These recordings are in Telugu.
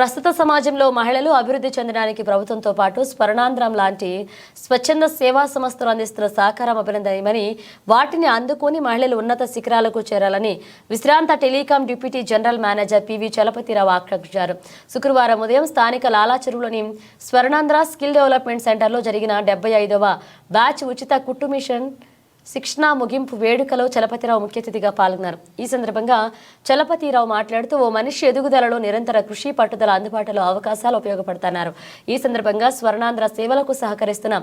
ప్రస్తుత సమాజంలో మహిళలు అభివృద్ధి చెందడానికి ప్రభుత్వంతో పాటు స్మరణాంధ్రం లాంటి స్వచ్ఛంద సేవా సంస్థలు అందిస్తున్న సహకారం అభినందనీయమని వాటిని అందుకొని మహిళలు ఉన్నత శిఖరాలకు చేరాలని విశ్రాంత telecom deputy general manager P V Chalapathirao ఆకాంక్షించారు శుక్రవారం ఉదయం స్థానిక లాలా చెరువులోని స్వర్ణాంధ్ర స్కిల్ డెవలప్మెంట్ సెంటర్లో జరిగిన డెబ్బై ఐదవ బ్యాచ్ ఉచిత కుట్టు మిషన్ శిక్షణ ముగింపు వేడుకలో చలపతిరావు ముఖ్య అతిథిగా పాల్గొన్నారు. ఈ సందర్భంగా చలపతిరావు మాట్లాడుతూ ఓ మనిషి ఎదుగుదలలో నిరంతర కృషి పట్టుదల అందుబాటులో అవకాశాలు ఉపయోగపడుతున్నారు. ఈ సందర్భంగా స్వర్ణాంధ్ర సేవలకు సహకరిస్తున్న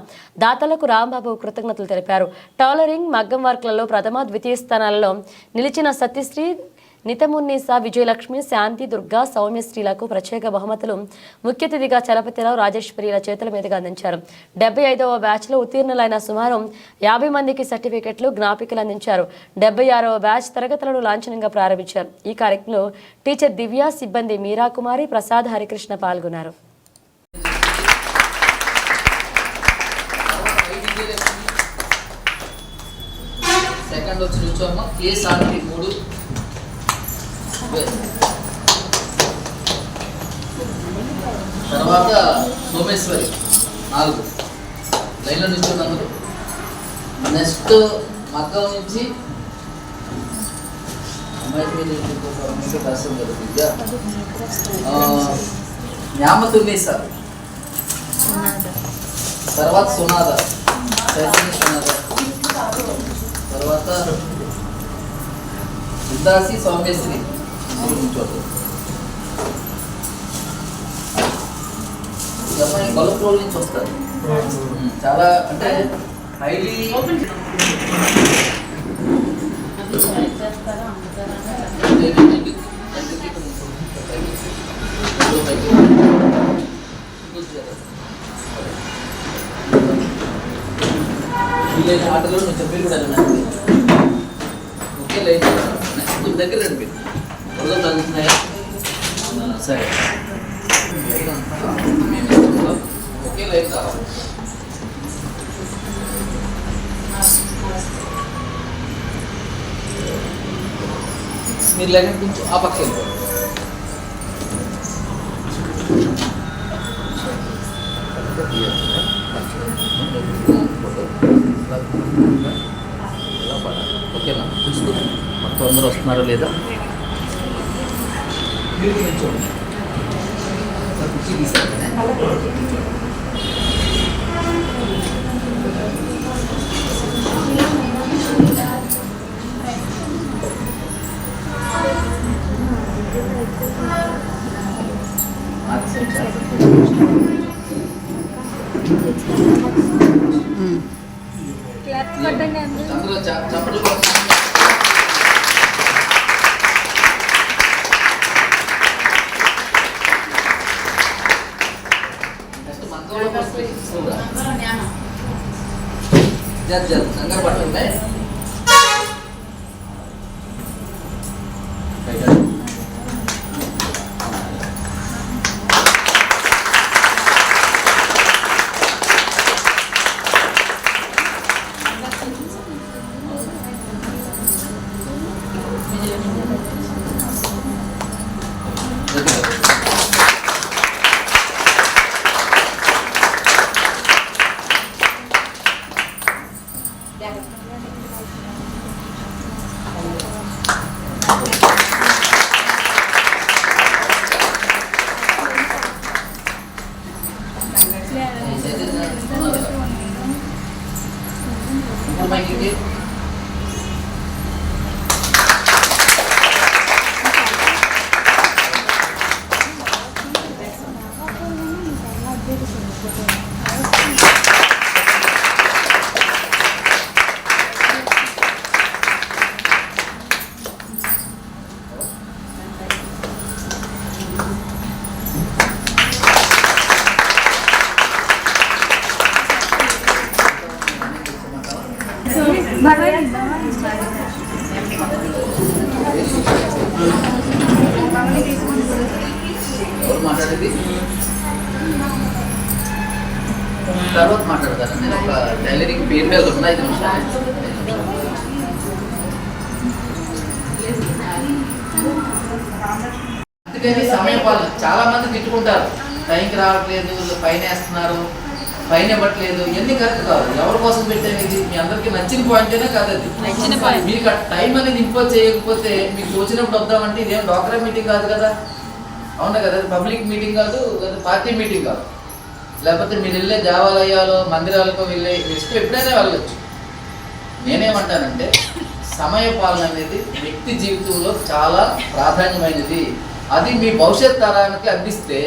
దాతలకు రాంబాబు కృతజ్ఞతలు తెలిపారు. టాలరింగ్ మగ్గం వర్క్లలో ప్రథమ ద్వితీయ స్థానాలలో నిలిచిన సత్యశ్రీ నితమున్నీసా విజయలక్ష్మి శాంతి దుర్గా సౌమ్యశ్రీలకు ప్రత్యేక బహుమతులు. ముఖ్య అతిథిగా చలపతిరావు రాజేశ్వరిల చేతుల మీదుగా అందించారు. డెబ్బై ఐదవ బ్యాచ్లో ఉత్తీర్ణులైన సుమారు యాభై మందికి సర్టిఫికెట్లు జ్ఞాపికలు అందించారు. డెబ్బై ఆరవ బ్యాచ్ తరగతులను లాంఛనంగా ప్రారంభించారు. ఈ కార్యక్రమంలో టీచర్ దివ్య సిబ్బంది మీరా కుమారి ప్రసాద్ హరికృష్ణ పాల్గొన్నారు. సెకండ్ వచ్చి నిల్చోమ్మ. కే సార్కి? మూడు. తర్వాత సోమేశ్వరి నాలుగు. లైన్లో నుంచి నెక్స్ట్ మగ్గం నుంచి అమ్మాయి పేరు ఏంటి? తర్వాత సునాద. చైతన్య సునాద. తర్వాత ఉదాసి సౌమ్యశ్రీ ఈ అమ్మాయి కొలప్రోల్ నుంచి వస్తారు ఉమ్, చాలా అంటే హైలీ వీలైన ఆటలో నువ్వు చెప్పి కూడా వెళ్ళండి ఒకే లైన్ నెక్స్ట్ దగ్గర రండి మీరు తగ్గుతున్నాయా సరే ఒకే కావాలి మీరు లైన్ కొంచెం ఆ పక్క ఓకేనా చూసుకో మొత్తం అందరూ వస్తున్నారో లేదా? మీరు じゃじゃ తర్వాత మాట్లాడతాను నేను ఒక టైలరింగ్ పేరు మీద ఉన్న ఐదు నిమిషాలు. అందుకని సమయపాలన చాలా మంది తిట్టుకుంటారు. టైంకి రావట్లేదు ఫైన్ వేస్తున్నారు ఫైన్ ఇవ్వట్లేదు. ఎన్ని కరెక్ట్ కాదు. ఎవరి కోసం పెట్టాను ఇది? మీ అందరికి నచ్చిన పాయింటేనే కాదు అది. నచ్చిన. మీకు ఆ టైం అనేది ఇంపోజ్ చేయకపోతే మీకు తోచినప్పుడు వద్దామంటే ఇదేం డాక్రా మీటింగ్ కాదు కదా? అవునా కదా? పబ్లిక్ మీటింగ్ కాదు పార్టీ మీటింగ్ కాదు. లేకపోతే మీరు వెళ్ళే దేవాలయాలు మందిరాలకు వెళ్ళే ఇష్టం ఎప్పుడైనా వెళ్ళొచ్చు. నేనేమంటానంటే సమయ పాలన అనేది వ్యక్తి జీవితంలో చాలా ప్రాధాన్యమైనది. అది మీ భవిష్యత్ తరానికి అందిస్తే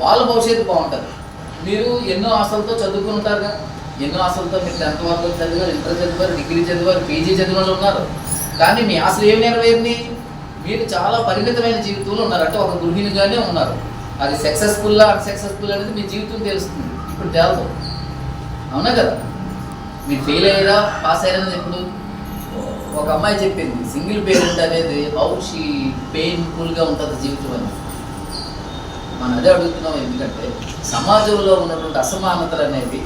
వాళ్ళ భవిష్యత్తు బాగుంటుంది. మీరు ఎన్నో ఆశలతో చదువుకుంటారు ఎన్నో ఆశలతో మీరు టెన్త్ వరకు చదివారు ఇంటర్ చదివారు డిగ్రీ చదివారు పీజీ చదివిన ఉన్నారు. కానీ మీ ఆశలు ఏమి నెరవేరినాయి? మీరు చాలా పరిమితమైన జీవితంలో ఉన్నారు. అంటే ఒక గృహిణిగానే ఉన్నారు. అది సక్సెస్ఫుల్లా అన్సక్సెస్ఫుల్ అనేది మీ జీవితం తెలుస్తుంది. ఇప్పుడు తేలదు. అవునా కదా? మీరు ఫెయిల్ అయ్యారా పాస్ అయ్యారని ఎప్పుడు? ఒక అమ్మాయి చెప్పింది సింగిల్ పేరెంట్ అనేది హౌషి పెయిన్ఫుల్గా ఉంటుంది జీవితం అని. మనం అదే అడుగుతున్నాం ఎందుకంటే సమాజంలో ఉన్నటువంటి అసమానతలు అనేవి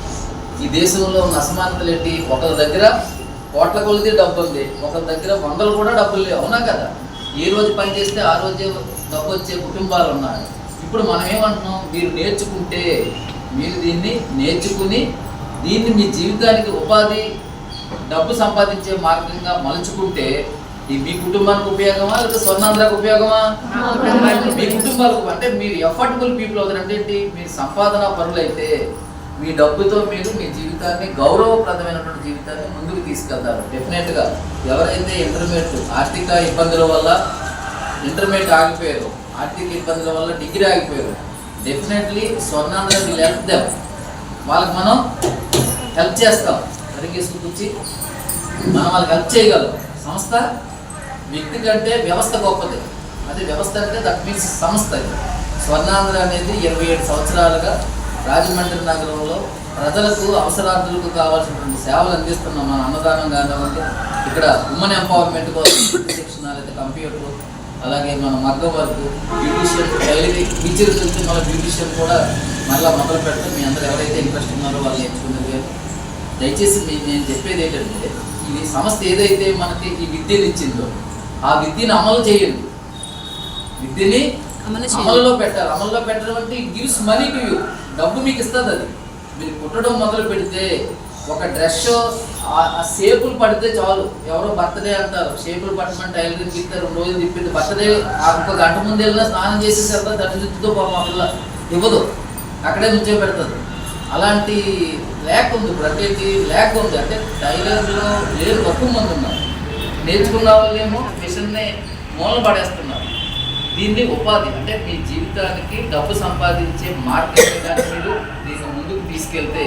ఈ దేశంలో ఉన్న అసమానతలు ఏంటి? ఒకరి దగ్గర కోట్ల కొలిది డబ్బు ఉంది ఒకరి దగ్గర వందలు కూడా డబ్బులు లేవు. అవునా కదా? ఏ రోజు పని చేస్తే ఆ రోజే డబ్బు వచ్చే కుటుంబాలు ఉన్నాయి. ఇప్పుడు మనం ఏమంటున్నాం? మీరు నేర్చుకుంటే మీరు దీన్ని నేర్చుకుని దీన్ని మీ జీవితానికి ఉపాధి డబ్బు సంపాదించే మార్గంగా మలుచుకుంటే ఇది మీ కుటుంబానికి ఉపయోగమా? లేదా స్వర్ణాంధ్రకు ఉపయోగమా? మీ కుటుంబాలకు అంటే మీరు ఎఫర్టబుల్ పీపుల్ అవుతారంటే ఏంటి? మీరు సంపాదన పరులైతే మీ డబ్బుతో మీరు మీ జీవితాన్ని గౌరవప్రదమైనటువంటి జీవితాన్ని ముందుకు తీసుకెళ్తారు. డెఫినెట్గా ఎవరైతే ఇంటర్మీడియట్ ఆర్థిక ఇబ్బందుల వల్ల ఇంటర్మీడియట్ ఆగిపోయారు ఆర్థిక ఇబ్బందుల వల్ల డిగ్రీ ఆగిపోయారు. Definitely Swarnandhra will help them వాళ్ళకి మనం హెల్ప్ చేస్తాం. అడిగేసుకు కూర్చి మనం వాళ్ళకి హెల్ప్ చేయగలం. సంస్థ వ్యక్తి కంటే వ్యవస్థ గొప్పది. అది వ్యవస్థ అంటే దట్ మీన్స్ సంస్థ స్వర్ణాంధ్ర అనేది ఇరవై ఏడు సంవత్సరాలుగా రాజమండ్రి నగరంలో ప్రజలకు అవసరార్థులకు కావాల్సినటువంటి సేవలు అందిస్తున్నాం మన అన్నదానం కానివ్వండి ఇక్కడ ఉమెన్ ఎంపవర్మెంట్ కోసం శిక్షణ లేదా కంప్యూటర్ అలాగే మన మగ్గం వర్క్ బ్యూటిషియన్ టైలరింగ్ టీచర్ నుంచి మన బ్యూటిషియన్ కూడా మళ్ళీ మొదలు పెడతాం మీ అందరూ ఎవరైతే ఇంట్రెస్ట్ ఉన్నారో వాళ్ళు నేర్చుకునేది కానీ దయచేసి నేను చెప్పేది ఏంటంటే ఇది సంస్థ ఏదైతే మనకి ఈ విద్యను ఇచ్చిందో ఆ విద్యను అమలు చేయండి. విద్యని. అమలులో పెట్టాలి. అమలులో పెట్టడం అంటే గివ్స్ మనీ టు యూ డబ్బు మీకు ఇస్తుంది అది. మీరు కుట్టడం మొదలు పెడితే ఒక డ్రెస్ ఆ షేపులు పడితే చాలు. ఎవరో బర్త్డే అంటారు. షేపులు పట్టమని టైలరింగ్ ఇస్తారు రెండు రోజులు తిప్పింది. బర్త్డే ఒక గంట ముందు వెళ్ళినా స్నానం చేసిన తర్వాత దట్టి జుట్టుతో పిల్ల ఇవ్వదు. అక్కడే నుంచే పెడుతుంది అలాంటి ల్యాక్ ఉంది. ప్రత్యేకి ల్యాక్ ఉంది. అంటే టైలర్లో లేరు తక్కువ మంది ఉన్నారు. నేర్చుకున్న వాళ్ళేమో మిషన్ని మూల పడేస్తున్నారు. దీన్ని ఉపాధి అంటే మీ జీవితానికి డబ్బు సంపాదించే మార్కెట్ కానీ మీరు దీన్ని ముందుకు తీసుకెళ్తే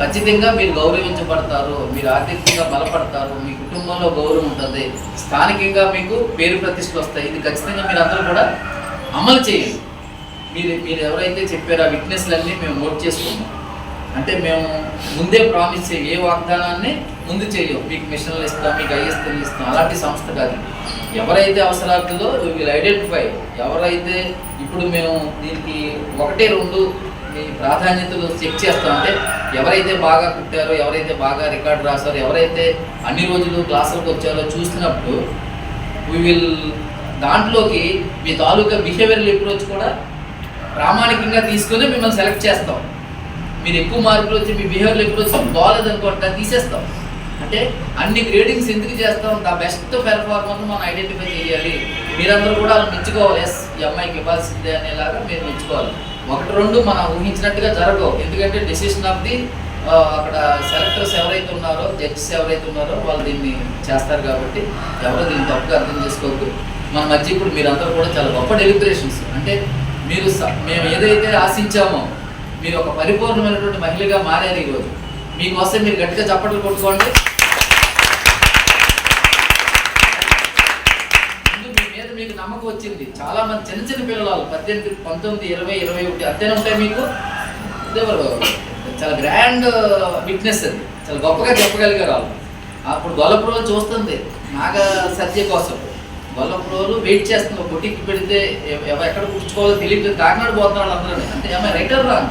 ఖచ్చితంగా మీరు గౌరవించబడతారు మీరు ఆర్థికంగా బలపడతారు మీ కుటుంబంలో గౌరవం ఉంటుంది స్థానికంగా మీకు పేరు ప్రతిష్టలు వస్తాయి. ఇది ఖచ్చితంగా మీరు అందరూ కూడా అమలు చేయండి. మీరు మీరు ఎవరైతే చెప్పారో ఆ విట్నెస్లన్నీ మేము నోట్ చేసుకున్నాం అంటే మేము ముందే ప్రామిస్ చేయ ఏ వాగ్దానాన్ని ముందు చేయం. మీకు మిషన్లు ఇస్తాం మీకు ఐఎస్ఎల్ ఇస్తాం అలాంటి సంస్థ కాదు ఎవరైతే అవసరార్థులో వీళ్ళు ఐడెంటిఫై ఎవరైతే ఇప్పుడు మేము దీనికి ఒకటే రెండు మీ ప్రాధాన్యతలు చెక్ చేస్తాం. అంటే ఎవరైతే బాగా కుట్టారో ఎవరైతే బాగా రికార్డు రాశారో ఎవరైతే అన్ని రోజులు క్లాసులకు వచ్చారో చూసినప్పుడు వీ విల్ దాంట్లోకి మీ తాలూకా బిహేవియరల్ అప్రోచ్ కూడా ప్రామాణికంగా తీసుకొని మిమ్మల్ని సెలెక్ట్ చేస్తాం. మీరు ఎక్కువ మార్కులు వచ్చి మీ బిహేవియర్ అప్రోచ్ బాగాలేదనుకోండి తీసేస్తాం. అంటే అన్ని గ్రేడింగ్స్ ఎందుకు చేస్తాం? ద బెస్ట్ పెర్ఫార్మర్ను మనం ఐడెంటిఫై చేయాలి. మీరందరూ కూడా వాళ్ళు మెచ్చుకోవాలి. ఎస్ ఈ అమ్మాయికి ఇవ్వాల్సిందే అనేలాగా మీరు మెచ్చుకోవాలి. ఒకటి రెండు మనం ఊహించినట్టుగా జరగవు. ఎందుకంటే డెసిషన్ ఆఫ్ ది అక్కడ సెలెక్టర్స్ ఎవరైతే ఉన్నారో జడ్జెస్ ఎవరైతే ఉన్నారో వాళ్ళు దీన్ని చేస్తారు కాబట్టి ఎవరో దీన్ని తప్పుగా అర్థం చేసుకోవద్దు. మన మధ్య ఇప్పుడు మీరందరూ కూడా చాలా గొప్ప డెలిబరేషన్స్ అంటే మీరు స- మేము ఏదైతే ఆశించామో మీరు ఒక పరిపూర్ణమైనటువంటి మహిళగా మారారు ఈరోజు మీకోసం మీరు గట్టిగా చప్పట్లు కొట్టుకోండి ముందు మీ మీద మీకు నమ్మకం వచ్చింది. చాలా మంది చిన్న చిన్న పిల్లలు వాళ్ళు పద్దెనిమిది పంతొమ్మిది ఇరవై ఇరవై ఒకటి అద్దెనే ఉంటాయి మీకు? చాలా గ్రాండ్ విట్నెస్ uh, అది. చాలా గొప్పగా చెప్పగలిగారు వాళ్ళు. అప్పుడు గొల్లపురంలో చూస్తుంది నాగ సత్య కోసం. గొల్లపురంలో వెయిట్ చేస్తున్నారు బొటికి పెడితే ఎవ- ఎక్కడ కూర్చుకోవాలో తెలియదు కాకినాడ పోతున్నాడు అందరూ అంటే ఏమైనా రైటర్ రాను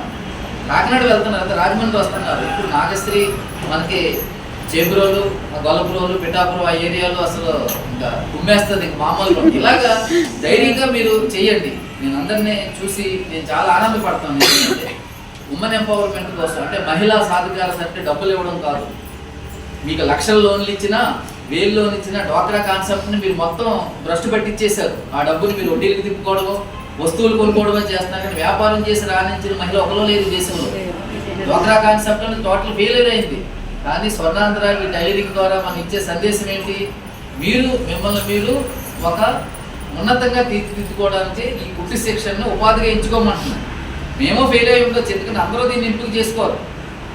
కాకినాడ వెళ్తున్నారు అంటే రాజమండ్రి వస్తున్నారు. ఇప్పుడు నాగశ్రీ మనకి చేబురోలు గొల్లపురోలు పిఠాపురం ఆ ఏరియాలో అసలు ఇంకా కుమ్మేస్తుంది ఇంక మామూలుగా. ఇలాగా ధైర్యంగా మీరు చేయండి. నేను అందరినీ చూసి నేను చాలా ఆనందపడతాను. ఎందుకంటే ఉమెన్ ఎంపవర్మెంట్ కోసం అంటే మహిళా సాధికారత అంటే డబ్బులు ఇవ్వడం కాదు. మీకు లక్షల లోన్లు ఇచ్చినా వేలు లోన్ ఇచ్చినా డ్వాక్రా కాన్సెప్ట్ని మీరు మొత్తం భ్రష్టు పట్టించేశారు ఆ డబ్బుని మీరు వడ్డీలకు తిప్పుకోవడము వస్తువులు కొనుక్కోవడమే చేస్తున్నారు. కానీ వ్యాపారం చేసి రాణించిన మహిళ ఒకలో లేదు దేశంలో. డ్వాక్రా కాన్సెప్ట్ అనేది టోటల్ ఫెయిలియర్ అయింది. కానీ స్వర్ణాంధ్ర ఈ టైలరింగ్ ద్వారా మనం ఇచ్చే సందేశం ఏంటి? మీరు మిమ్మల్ని మీరు ఒక ఉన్నతంగా తీర్చిదిద్దుకోవడానికి ఈ కుట్టి శిక్షణను ఉపాధిగా ఎంచుకోమంటున్నారు. మేము ఫెయిల్ అయ్యి ఉండొచ్చు ఎందుకంటే అందరూ దీన్ని ఎంపిక చేసుకోరు.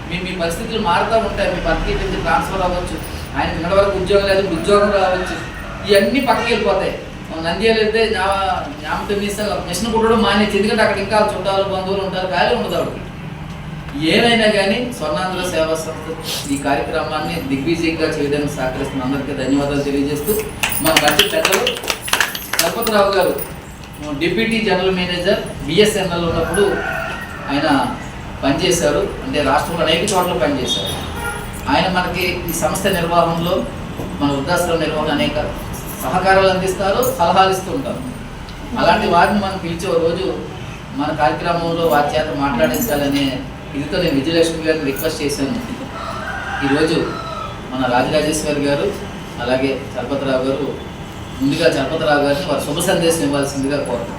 మీ మీ పరిస్థితులు మారుతూ ఉంటాయి మీ పక్కకి నుంచి ట్రాన్స్ఫర్ అవ్వచ్చు ఆయన నిన్న వరకు ఉద్యోగం లేదు ఉద్యోగం రావచ్చు ఇవన్నీ పక్కకి వెళ్ళిపోతాయి. నంద్యాల వెళ్తే జ్ఞాపకం మిషన్ కుట్టడం మానేసి ఎందుకంటే అక్కడ ఇంకా చుట్టాలు బంధువులు ఉంటారు ఖాళీ ఉండదు ఆవిడకి. ఏమైనా కానీ స్వర్ణాంధ్ర సేవా సంస్థ ఈ కార్యక్రమాన్ని దిగ్విజయంగా చేయడానికి సహకరిస్తున్న అందరికీ ధన్యవాదాలు తెలియజేస్తూ మన మంచి పెద్దలు చలపతిరావు గారు డిప్యూటీ జనరల్ మేనేజర్ బిఎస్ఎన్ఎల్ ఉన్నప్పుడు ఆయన పనిచేశారు. అంటే రాష్ట్రంలో అనేక చోట్ల పనిచేశారు. ఆయన మనకి ఈ సంస్థ నిర్వహణలో మన వృద్ధాశ్రమ నిర్వహణ అనేక సహకారాలు అందిస్తారు సలహాలు ఇస్తూ ఉంటారు. అలాంటి వారిని మనం పిలిచే రోజు మన కార్యక్రమంలో వారి చేత మాట్లాడించాలనే ఇదితో నేను విజయలక్ష్మి గారిని రిక్వెస్ట్ చేశాను. ఈరోజు మన రాజరాజేశ్వరి గారు అలాగే చలపతిరావు గారు ముందుగా చలపతిరావు గారిని వారి శుభ సందేశం ఇవ్వాల్సిందిగా కోరుతాం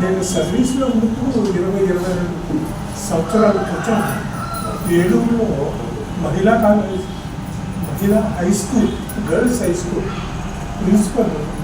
నేను సర్వీస్లో ఉన్నప్పుడు ఇరవై ఇరవై రెండు సంవత్సరాల క్రితం ఏడుగులో మహిళా కాలేజ్ మహిళా high school girls high school принципиально.